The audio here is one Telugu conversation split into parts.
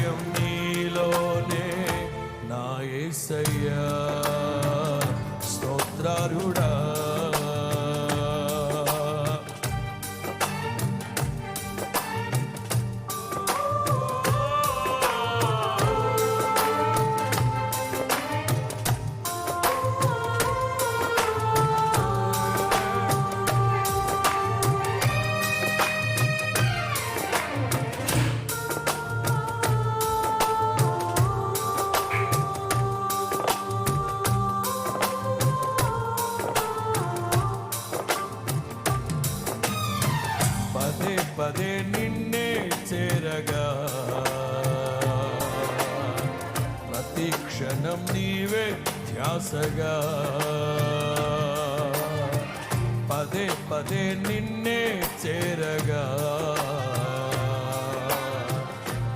ఆశ్రయం నీలోనే నా ఏసయ్యా. స్తోత్రారుడా. ఆశగా పదే పదే నిన్నే చేరగా.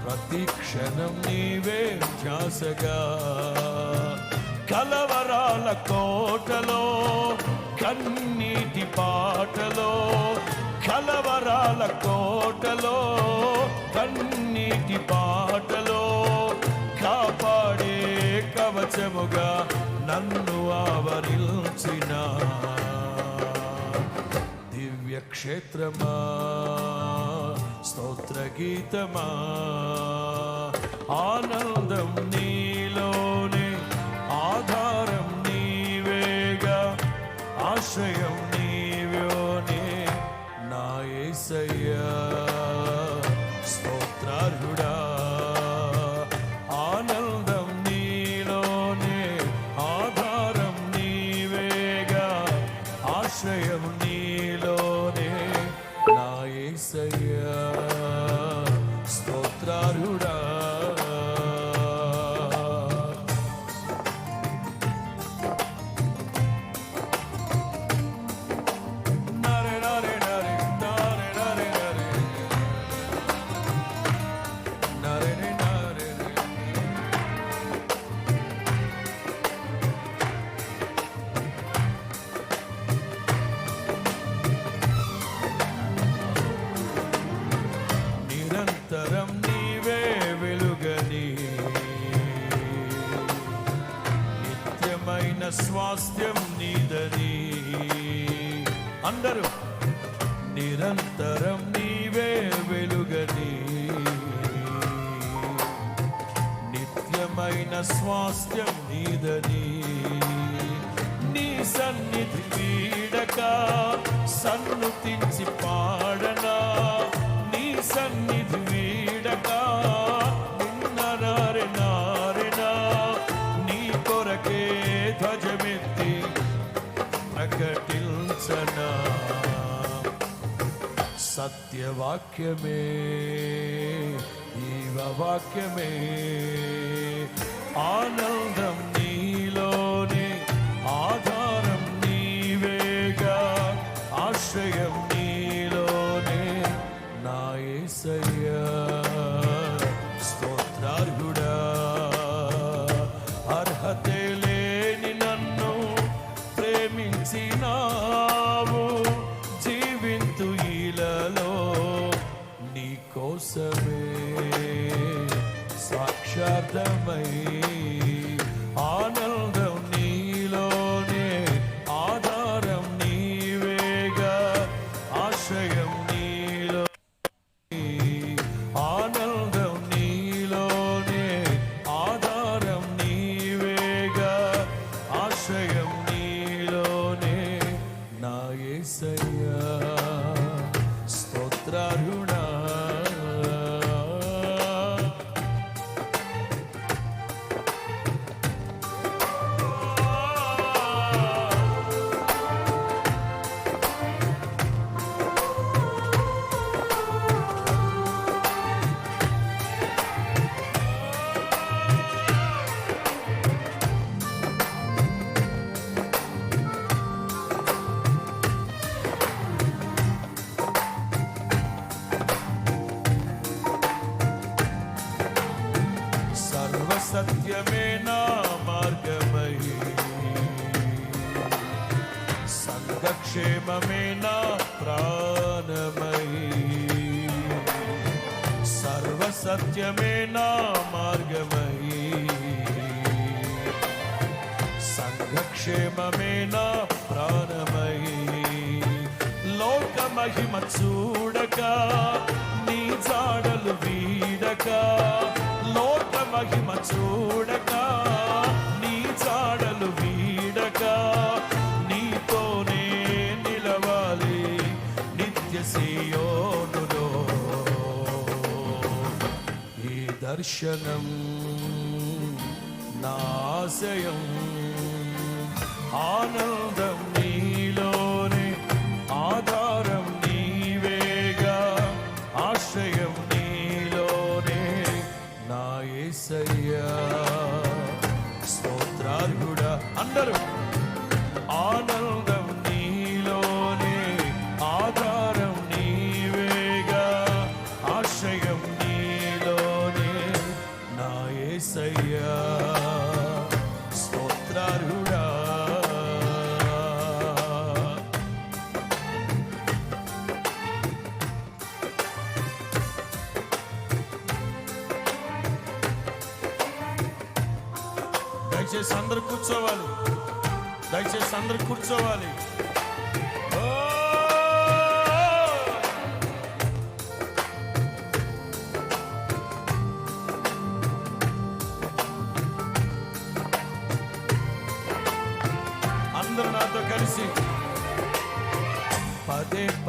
ప్రతి క్షణం నీవే ధ్యాసగా. కలవరాల కోటలో కన్నీటి పాటలో కలవరాల కోటలో కన్నీటి పాటలో. నిత్యముగా నన్ను ఆవరించిన దివ్యక్షేత్రమా స్తోత్ర గీతమా ఆనందం నీలోనే ఆధారం నీవేగా ఆశ్రయం నీవోనే నా Gönderiyorum. దివ్యవాక్యమే జీవవాక్యమే ఆనందం నీలోనే ఆధారం నీవేగా ఆశ్రయ సత్యమే నా మార్గమై సంతక్షేమమే నా ప్రాణమై సర్వసత్యమే నా మార్గమై సంఘక్షేమమే నా ప్రాణమై లోక మహిమ చూడక నీ జాడలు వీడక లోక మహిమ చూడక నీ చాడలు వీడక నీతోనే నిలవాలి నిత్య సియోనులో. ఈ దర్శనం నాశయం ఆనందం నీలోనే ఆధారం నీవేగా ఆశ్రయం స్తోత్రార్హుడా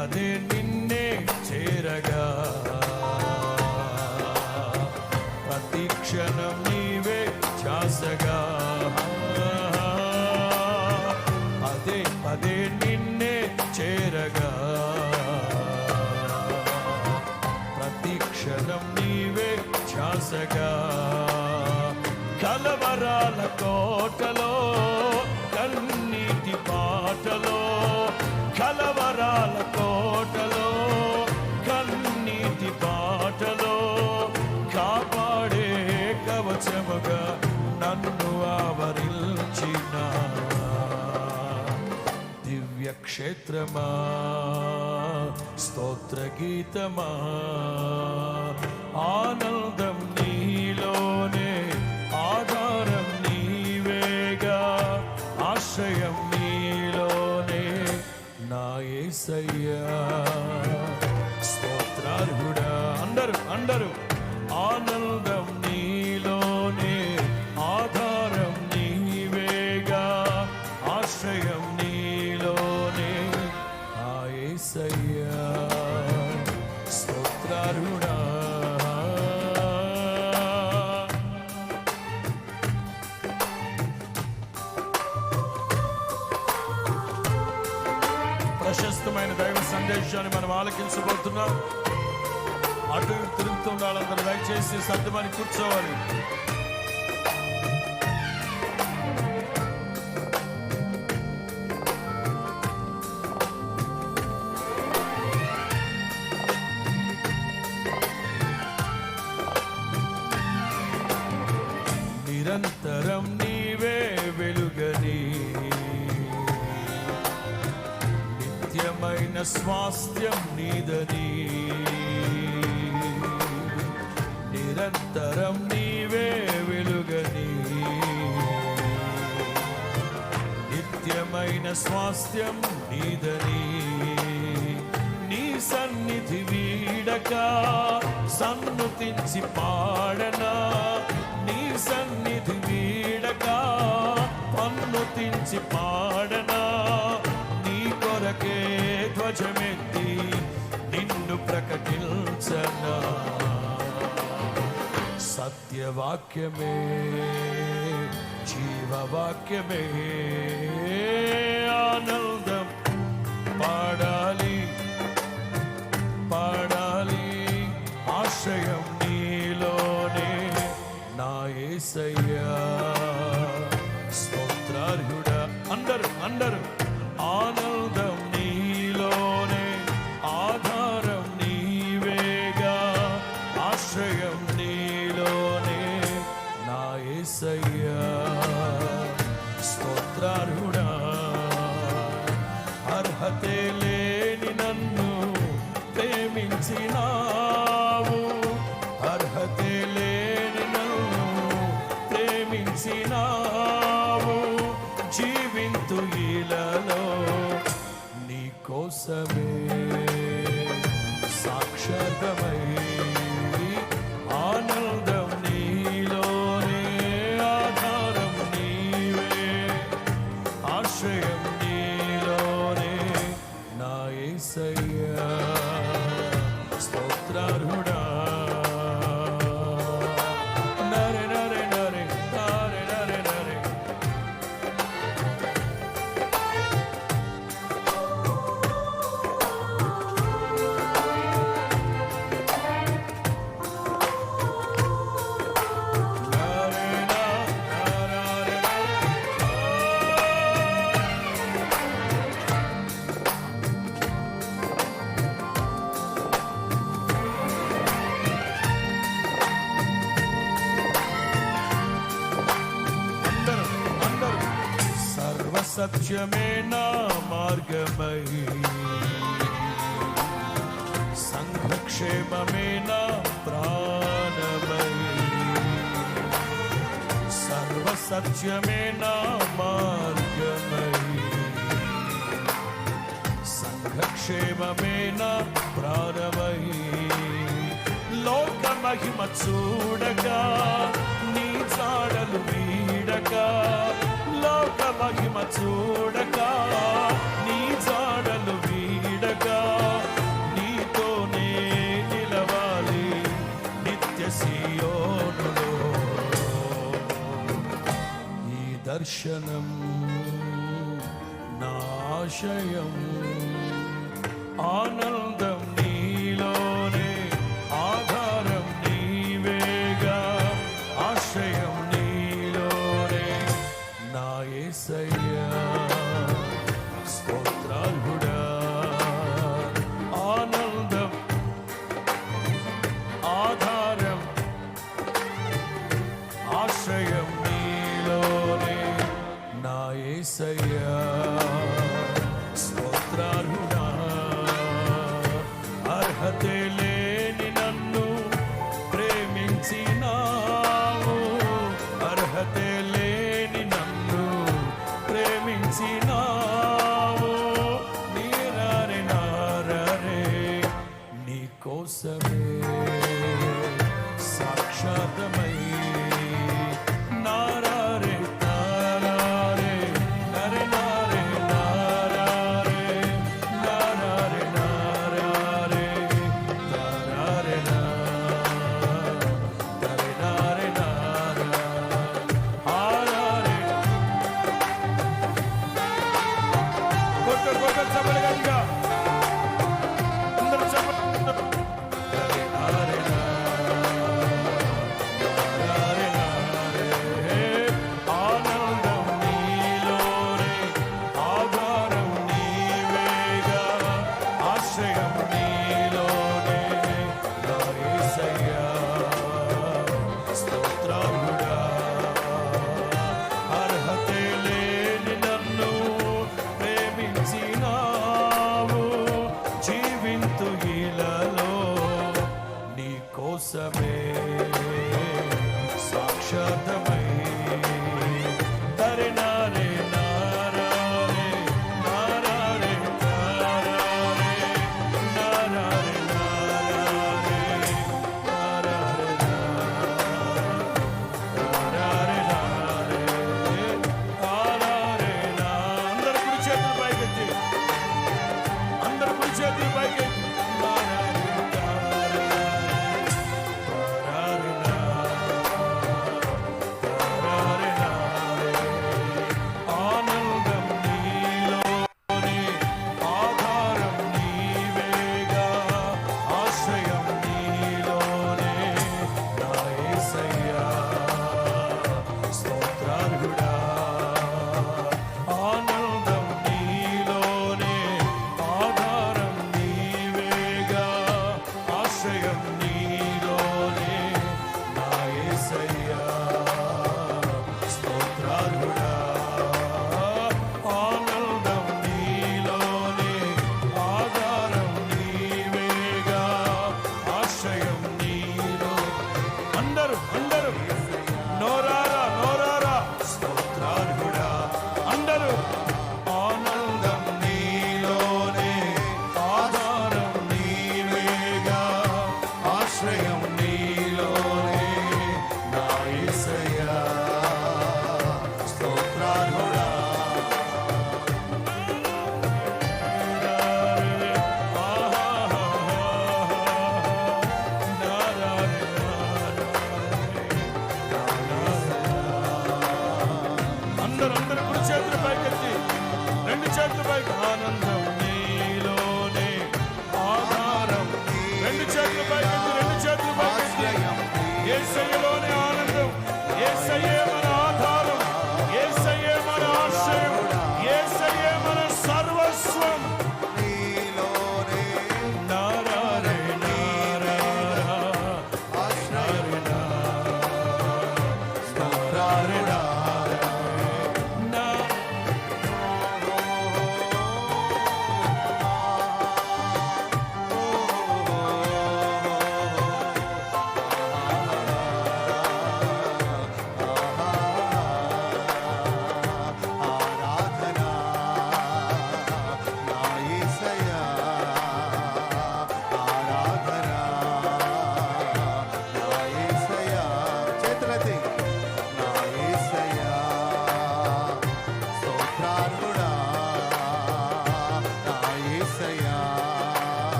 పదే నిన్నే చేరగా. ప్రతి క్షణం నీవే ధ్యాసగా అదే పదే నిన్నే చేరగా. ప్రతి క్షణం నీవే ధ్యాసగా కలవరాల కోటలో నీటి పాటలో కలవరాల కోటలో కన్నీటి పాటలో కాపాడే కవచముగా నన్ను ఆవరించిన దివ్య క్షేత్రమా స్తోత్ర గీతమా ఆనంద ఆశ్రయం మీలోనే నా ఏసయ్యా. స్తోత్రార్హుడా అందరు అందరు ఆనందం అటు తిరుగుతుండాలి అందరూ దయచేసి సర్దుమని కూర్చోవాలి. స్వాస్థ్యం నీదని. నీ సన్నిధి వీడక సన్నుతించి పాడనా. నీ సన్నిధి వీడక పన్నుతించి పాడనా. నీ కొరకే ధ్వజమెత్తి నిన్ను ప్రకటించనా. సత్యవాక్యమే జీవవాక్యమే. sabes. సత్యమే నా మార్గమై. సంఘక్షేమమే నా ప్రాణమై. సర్వసత్యమే నా మార్గమై. సంఘక్షేమమే నా ప్రాణమై. లోక మహిమ చూడగా నీ చాడలు వీడగా లోక మహిమ చూడక నీ జాడలు వీడక నీతోనే నిలవాలి నిత్య సియోనులో. ఈ దర్శనం నా ఆనందం స్నేహం నీ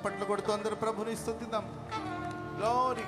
చప్పట్లు కొడుతూ అందరూ ప్రభుని స్థుతిద్దాం. గ్లోరీ